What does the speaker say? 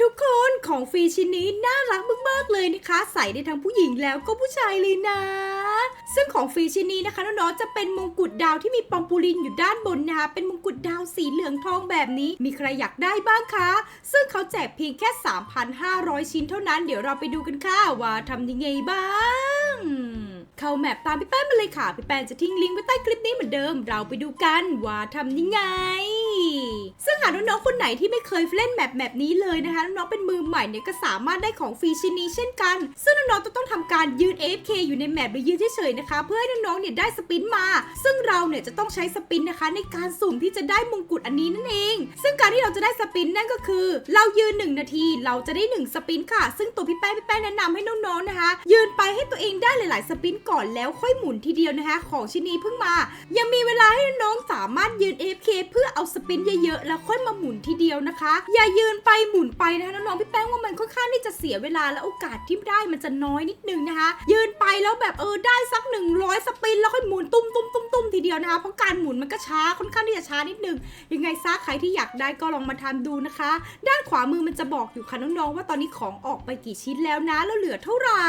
ทุกคนของฟรีชิ้นนี้น่ารักมากๆเลยนะคะ ใส่ได้ทั้งผู้หญิงแล้วก็ผู้ชายเลยนะ ซึ่งของฟรีชิ้นนี้นะคะน้องๆจะเป็นมงกุฎดาวที่มีปอมปูลินอยู่ด้านบนนะคะ เป็นมงกุฎดาวสีเหลืองทองแบบนี้ มีใครอยากได้บ้างคะ ซึ่งเขาแจกเพียงแค่ 3,500 ชิ้นเท่านั้น เดี๋ยวเราไปดูกันค่ะว่าทำยังไงบ้างเข้าแมปตามพี่แป้นมาเลยค่ะ พี่แป้นจะทิ้งลิงก์ไว้ใต้คลิปนี้เหมือนเดิม เราไปดูกันว่าทำยังไง ซึ่งหากน้องๆคนไหนที่ไม่เคยเล่นแมปแมปนี้เลยนะคะน้องๆเป็นมือใหม่เนี่ยก็สามารถได้ของฟรีชิ้นนี้เช่นกัน ซึ่งน้องๆจะต้องทำการยืน AFK อยู่ในแมปหรือยืนเฉยๆนะคะ เพื่อให้น้องๆเนี่ยได้สปินมา ซึ่งเราเนี่ยจะต้องใช้สปินนะคะ ในการสุ่มที่จะได้มงกุฎอันนี้นั่นเอง ซึ่งการที่เราจะได้สปินนั่นก็คือ เรายืน 1 นาที เราจะได้ 1 สปินค่ะ ซึ่งตัวพี่แป้งพี่แป้งแนะนำให้น้องๆนะคะ ยืนไปให้ตัวเองได้หลายๆ สปินก่อนแล้วค่อยหมุนทีเดียวนะคะ ของชิ้นนี้เพิ่งมา ยังมีเวลาให้น้องๆสามารถยืน AFK เพื่อ เอาสปินเยอะๆ แล้วค่อยมาหมุนทีเดียวนะคะ อย่ายืนไปหมุนไปนะคะน้องๆพี่แป้งว่ามันค่อนข้างที่จะเสียเวลาและโอกาสที่ได้มันจะน้อยนิดนึงนะคะ ยืนไปแล้วแบบเออได้สัก 100 สปิน แล้วค่อยหมุนตุ้มตุ้มตุ้มตุ้มทีเดียวนะคะเพราะการหมุนมันก็ช้าค่อนข้างที่จะช้านิดนึงยังไงซะใครที่อยากได้ก็ลองมาทำดูนะคะ ด้านขวามือมันจะบอกอยู่ค่ะน้องๆว่าตอนนี้ของออกไปกี่ชิ้นแล้วนะแล้วเหลือเท่าไหร่